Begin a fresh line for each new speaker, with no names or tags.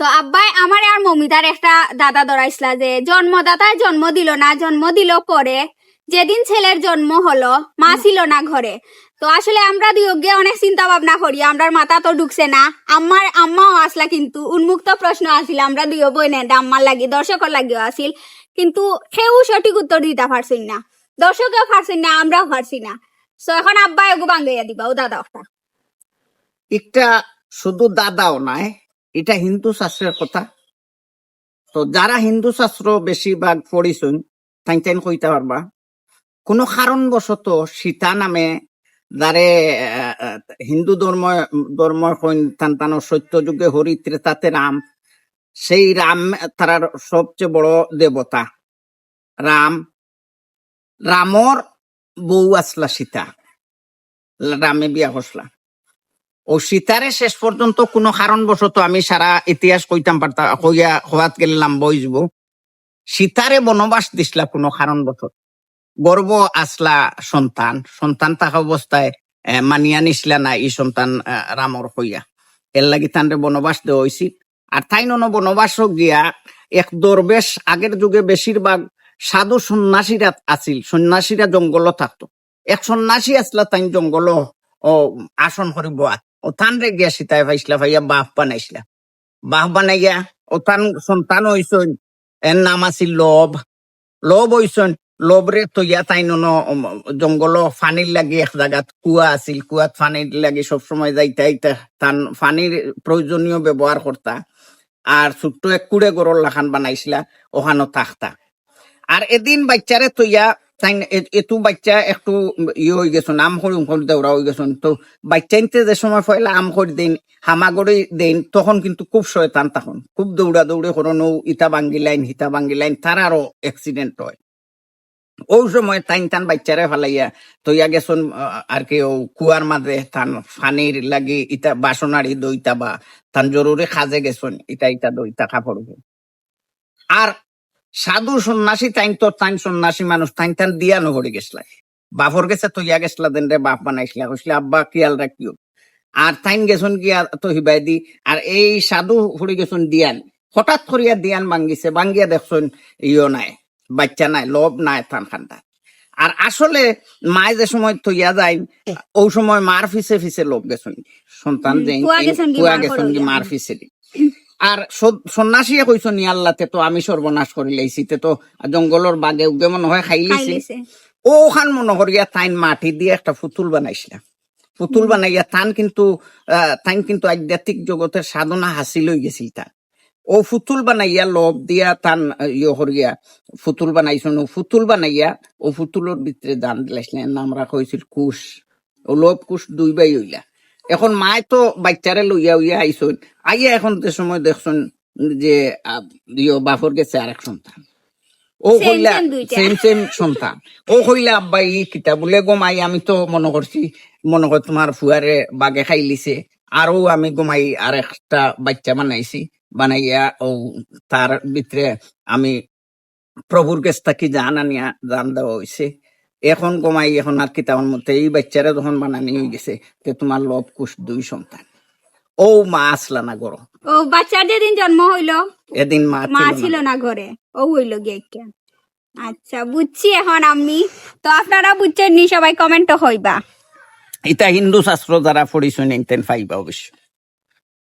তো আব্বাই আমার আর মমিতার একটা দাদা ধরাইছিলা যে জন্মদাতায় জন্ম দিল না, জন্ম দিল পরে। যেদিন ছেলের জন্ম হলো, মা ছিল না ঘরে। তো আসলে আমরা দুয়োগে অনেক চিন্তা ভাবনা করি আমরা মাথা তো ঢুকছে না। আমার আম্মাও আসলা কিন্তু উন্মুক্ত প্রশ্ন আসিল আমরা দুয়ো বই নেন, আম্মার লাগি, দর্শকের লাগিও আসিল কিন্তু সেও সঠিক উত্তর দিতে পারছেন না। দর্শকেও পারছেন না, আমরাও পারছি না। তো এখন আব্বা এগো বাঙ্গাইয়া দিবা, ও দাদা
একটা শুধু দাদাও নাই এটা হিন্দু শাস্ত্রের কথা। তো যারা হিন্দু শাস্ত্র বেশিরভাগ পড়িছুন তাই তাই কইতে পারবা। কোনো কারণবশত সীতা নামে যারে হিন্দু ধর্ম ধর্ম সন্তান সত্য যুগে হরিত্রে তাতে রাম সেই রাম তার সবচেয়ে বড় দেবতা রাম রামর বউ আসলা সীতা। রামে বিয়া করসলা ও শেষ পর্যন্ত কোনো কারণবশত আমি সারা ইতিহাস কইতাম পারতাম কইয়া হওয়াত গেলাম বইজব সীতারে বনবাস দিসলা কোনো কারণবশত। গর্ব আসলা সন্তান সন্তান থাকা অবস্থায় মানিয়া নিসলা না এই সন্তান রামর হইয়া। এর লাগি তানরে বনবাস দেওয়া হয়েছিল আর তাই নন বনবাস গিয়া, এক দরবেশ আগের যুগে বেশিরভাগ সাধু সন্ন্যাসীরা আছিল, সন্ন্যাসীরা জঙ্গল থাকতো। এক সন্ন্যাসী আসলা, তাই জঙ্গল ও, আসন করি বোয়া ও তান রে গিয়া সীতায় পাইছিলা ভাইয়া বাপ বানাইছিলা বাপ বানাইয়া ও তান সন্তান হইছন এর নাম আছিল লব লব হইছন লব রে তৈয়া তাই নন জঙ্গল ফানির লাগি এক জায়গাত কুয়া আছিল, কুয়াত ফানির লাগি সবসময় যাইতা আইতা তান ফানির প্রয়োজনীয় ব্যবহার করতা। আর ছোট্ট এক কুড়ে গরল লাখান বানাইছিলা ওখানো থাকতা। আর এদিন বাচ্চারে তৈয়া তাই বাচ্চা একটু ইয়ে হয়ে গেছেন আম করি উম দেওরা হয়ে গেছেন তো বাচ্চা নিতে যে সময় পয়লা আম করে দিন হামাগড়ি দেন, তখন কিন্তু খুব শয়তান তখন। খুব দৌড়া দৌড়ে করানো ইটা বাঙ্গি লাইন হিতা বাঙ্গি লাইন তার আরও অ্যাক্সিডেন্ট হয়। ওই সময় তাইন তান বাচ্চারে ফালাইয়া তৈয়া গেছন আর কি ও কুয়ার মাঝে তান ফানির লাগি ইটা বাসনারি দইতা বা তান জরুরি খাজে গেছন ইটা ইটা দইতা কাপড় আর সাধু সন্ন্যাসী তাইন তো তাইন সন্ন্যাসী মানুষ তাইন তান দিয়া নগরে গেছলা বাপর গেছে তৈয়া গেছলা দেন রে বাপ বানাইছিলা কইসলা আব্বা কিয়াল রাখিও। আর তাইন গেছন গিয়া তো হিবাই দি আর এই সাধু ফুড়ি গেছন দিয়ান হঠাৎ করিয়া দিয়ান ভাঙ্গিছে ভাঙ্গিয়া দেখছন ইও নাই বাচ্চা নাই লোভ নাই থান খান্তা আর আসলে মায় যে সময় তৈয়া যায় ওই সময় মার ফিসে ফিসে লোভ গেছন। সন্তান যে
গেছন কি মার
কি ফিসে। আর সন্ন্যাসীয়ে কইছন আল্লাহতে তো আমি সর্বনাশ করি লাইছি তে তো জঙ্গলের বাগে উগে মনে হয় খাই লাইছি।
লিছে
ওখান মনে করিয়া তাইন মাটি দিয়ে একটা পুতুল বানাইছিলাম পুতুল বানাইয়া তান কিন্তু আহ, তাইন কিন্তু আধ্যাত্মিক জগতের সাধনা হাসিল হয়ে গেছিল তান ও ফুতুল বানাইয়া লব দিয়া তান ইয়ে করিয়া ফুতুল বানাইছেন ও ফুতুল বানাইয়া ও ফুতুলের ভিতরে দান দিলাইছিলেন নাম রাখা হয়েছিল কুশ। ও লব কুশ দুই বাই হইলা। এখন মায় তো বাচ্চারে লইয়া উইয়া আইসন। আইয়া এখন যে সময় দেখছেন যে ইয়ে বাপর গেছে আরেক সন্তান। ও
দুইটা।
সেম সেম সন্তান। ও কইলা আব্বা ই কিতা বলে গোমাই আমি তো মনে করছি মনে কর তোমার ফুয়ারে বাগে খাইলিছে আরও আমি গোমাই আর একটা বাচ্চা বানাইছি। বানাইয়া ও তার ভিতরে আমি প্রভুর কাছ থাকি জান আনিয়া জান দেওয়া হয়েছে এখন কমাই এখন আর কিতাবের মধ্যে এই বাচ্চারা যখন বানানি হয়ে গেছে তে তোমার লব কুশ দুই সন্তান। ও মা আসলা না গরম
ও বাচ্চার যেদিন জন্ম হইল
এদিন মা
মা
ছিল
না। ঘরে ও হইল গিয়ে একটা আচ্ছা বুঝছি এখন আমি। তো আপনারা বুঝছেন নি সবাই কমেন্ট হইবা।
এটা হিন্দু শাস্ত্র যারা পড়িছেন ইনতেন ফাইবা অবশ্য।